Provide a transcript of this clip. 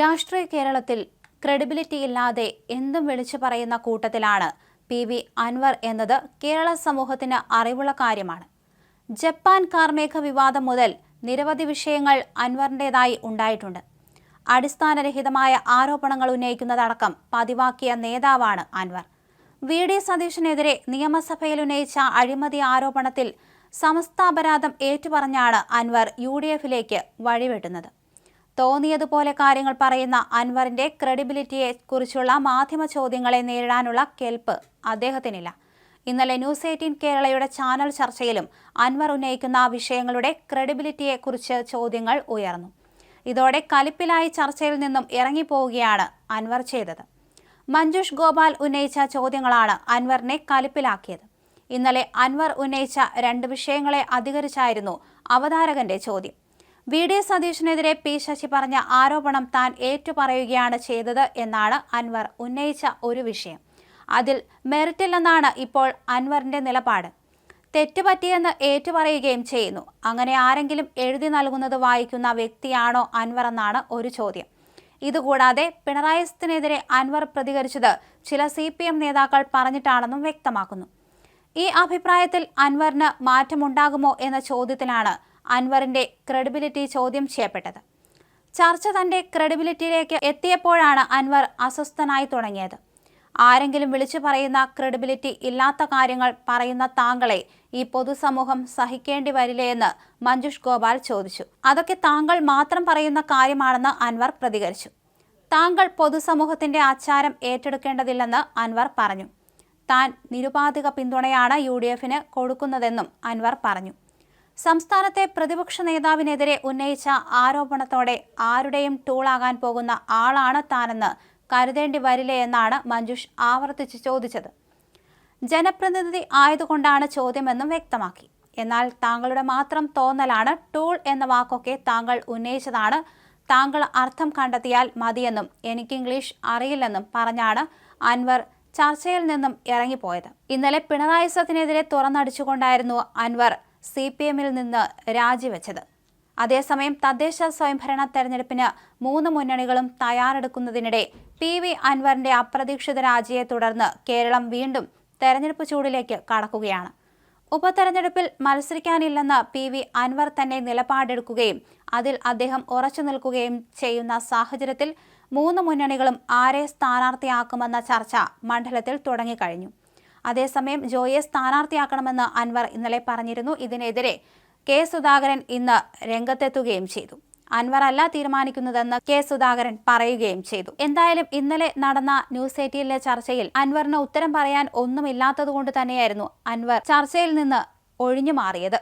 രാഷ്ട്രീയ കേരളത്തിൽ ക്രെഡിബിലിറ്റി ഇല്ലാതെ എന്തും വിളിച്ചു പറയുന്ന കൂട്ടത്തിലാണ് പി വി അൻവർ എന്നത് കേരള സമൂഹത്തിന് അറിവുള്ള കാര്യമാണ്. ജപ്പാൻ കാർമേഘ വിവാദം മുതൽ നിരവധി വിഷയങ്ങൾ അൻവറിന്റെതായി ഉണ്ടായിട്ടുണ്ട്. അടിസ്ഥാനരഹിതമായ ആരോപണങ്ങൾ ഉന്നയിക്കുന്നതടക്കം പതിവാക്കിയ നേതാവാണ് അൻവർ. വി ഡി സതീഷിനെതിരെ നിയമസഭയിൽ ഉന്നയിച്ച അഴിമതി ആരോപണത്തിൽ സമസ്താപരാധം ഏറ്റുപറഞ്ഞാണ് അൻവർ യു ഡി എഫിലേക്ക് വഴിവെട്ടുന്നത്. തോന്നിയതുപോലെ കാര്യങ്ങൾ പറയുന്ന അൻവറിന്റെ ക്രെഡിബിലിറ്റിയെ കുറിച്ചുള്ള മാധ്യമ ചോദ്യങ്ങളെ നേരിടാനുള്ള കെൽപ്പ് അദ്ദേഹത്തിനില്ല. ഇന്നലെ ന്യൂസ് എയ്റ്റീൻ കേരളയുടെ ചാനൽ ചർച്ചയിലും അൻവർ ഉന്നയിക്കുന്ന വിഷയങ്ങളുടെ ക്രെഡിബിലിറ്റിയെ കുറിച്ച് ചോദ്യങ്ങൾ ഉയർന്നു. ഇതോടെ കലിപ്പിലായി ചർച്ചയിൽ നിന്നും ഇറങ്ങിപ്പോവുകയാണ് അൻവർ ചെയ്തത്. മഞ്ജുഷ് ഗോപാൽ ഉന്നയിച്ച ചോദ്യങ്ങളാണ് അൻവറിനെ കലിപ്പിലാക്കിയത്. ഇന്നലെ അൻവർ ഉന്നയിച്ച രണ്ട് വിഷയങ്ങളെ അധികരിച്ചായിരുന്നു അവതാരകന്റെ ചോദ്യം. വി ഡി സതീഷിനെതിരെ പി ശശി പറഞ്ഞ ആരോപണം താൻ ഏറ്റുപറയുകയാണ് ചെയ്തത് എന്നാണ് അൻവർ ഉന്നയിച്ച ഒരു വിഷയം. അതിൽ മെറിറ്റില്ലെന്നാണ് ഇപ്പോൾ അൻവറിന്റെ നിലപാട്. തെറ്റുപറ്റിയെന്ന് ഏറ്റുപറയുകയും ചെയ്യുന്നു. അങ്ങനെ ആരെങ്കിലും എഴുതി നൽകുന്നത് വായിക്കുന്ന വ്യക്തിയാണോ അൻവർ എന്നാണ് ഒരു ചോദ്യം. ഇതുകൂടാതെ പിണറായിസത്തിനെതിരെ അൻവർ പ്രതികരിച്ചത് ചില സി പി എം നേതാക്കൾ പറഞ്ഞിട്ടാണെന്നും വ്യക്തമാക്കുന്നു. ഈ അഭിപ്രായത്തിൽ അൻവറിന് മാറ്റമുണ്ടാകുമോ എന്ന ചോദ്യത്തിലാണ് അൻവറിന്റെ ക്രെഡിബിലിറ്റി ചോദ്യം ചെയ്യപ്പെട്ടത്. ചർച്ച തന്റെ ക്രെഡിബിലിറ്റിയിലേക്ക് എത്തിയപ്പോഴാണ് അൻവർ അസ്വസ്ഥനായി തുടങ്ങിയത്. ആരെങ്കിലും വിളിച്ചു പറയുന്ന ക്രെഡിബിലിറ്റി ഇല്ലാത്ത കാര്യങ്ങൾ പറയുന്ന താങ്കളെ ഈ പൊതുസമൂഹം സഹിക്കേണ്ടി വരില്ലേ എന്ന് മഞ്ജുഷ് ഗോപാൽ ചോദിച്ചു. അതൊക്കെ താങ്കൾ മാത്രം പറയുന്ന കാര്യമാണെന്ന് അൻവർ പ്രതികരിച്ചു. താങ്കൾ പൊതുസമൂഹത്തിന്റെ ആചാരം ഏറ്റെടുക്കേണ്ടതില്ലെന്ന് അൻവർ പറഞ്ഞു. താൻ നിരുപാധിക പിന്തുണയാണ് യു കൊടുക്കുന്നതെന്നും അൻവർ പറഞ്ഞു. സംസ്ഥാനത്തെ പ്രതിപക്ഷ നേതാവിനെതിരെ ഉന്നയിച്ച ആരോപണത്തോടെ ആരുടെയും ടൂളാകാൻ പോകുന്ന ആളാണ് താനെന്ന് കരുതേണ്ടി വരില്ലേ എന്നാണ് മഞ്ജുഷ് ആവർത്തിച്ച് ചോദിച്ചത്. ജനപ്രതിനിധി ആയതുകൊണ്ടാണ് ചോദ്യമെന്നും വ്യക്തമാക്കി. എന്നാൽ താങ്കളുടെ മാത്രം തോന്നലാണ് ടൂൾ എന്ന വാക്കൊക്കെ താങ്കൾ ഉന്നയിച്ചതാണ്. താങ്കൾ അർത്ഥം കണ്ടെത്തിയാൽ മതിയെന്നും എനിക്ക് ഇംഗ്ലീഷ് അറിയില്ലെന്നും പറഞ്ഞാണ് അൻവർ ചർച്ചയിൽ നിന്നും ഇറങ്ങിപ്പോയത്. ഇന്നലെ പിണറായി സത്തിനെതിരെ തുറന്നടിച്ചുകൊണ്ടായിരുന്നു അൻവർ സി പി എമ്മിൽ നിന്ന് രാജിവെച്ചത്. അതേസമയം തദ്ദേശ സ്വയംഭരണ തെരഞ്ഞെടുപ്പിന് മൂന്ന് മുന്നണികളും തയ്യാറെടുക്കുന്നതിനിടെ പി വി അൻവറിന്റെ അപ്രതീക്ഷിത രാജിയെ തുടർന്ന് കേരളം വീണ്ടും തെരഞ്ഞെടുപ്പ് ചൂടിലേക്ക് കടക്കുകയാണ്. ഉപതെരഞ്ഞെടുപ്പിൽ മത്സരിക്കാനില്ലെന്ന് പി വി അൻവർ തന്നെ നിലപാടെടുക്കുകയും അതിൽ അദ്ദേഹം ഉറച്ചു നിൽക്കുകയും ചെയ്യുന്ന സാഹചര്യത്തിൽ മൂന്ന് മുന്നണികളും ആരെ സ്ഥാനാർത്ഥിയാക്കുമെന്ന ചർച്ച മണ്ഡലത്തിൽ തുടങ്ങിക്കഴിഞ്ഞു. അതേസമയം ജോയെ സ്ഥാനാർത്ഥിയാക്കണമെന്ന് അൻവർ ഇന്നലെ പറഞ്ഞിരുന്നു. ഇതിനെതിരെ കെ സുധാകരൻ ഇന്ന് രംഗത്തെത്തുകയും ചെയ്തു. അൻവർ അല്ല തീരുമാനിക്കുന്നതെന്ന് കെ സുധാകരൻ പറയുകയും ചെയ്തു. എന്തായാലും ഇന്നലെ നടന്ന ന്യൂസ് എയ്റ്റീനിലെ ചർച്ചയിൽ അൻവറിന് ഉത്തരം പറയാൻ ഒന്നുമില്ലാത്തതുകൊണ്ട് തന്നെയായിരുന്നു അൻവർ ചർച്ചയിൽ നിന്ന് ഒഴിഞ്ഞു മാറിയത്.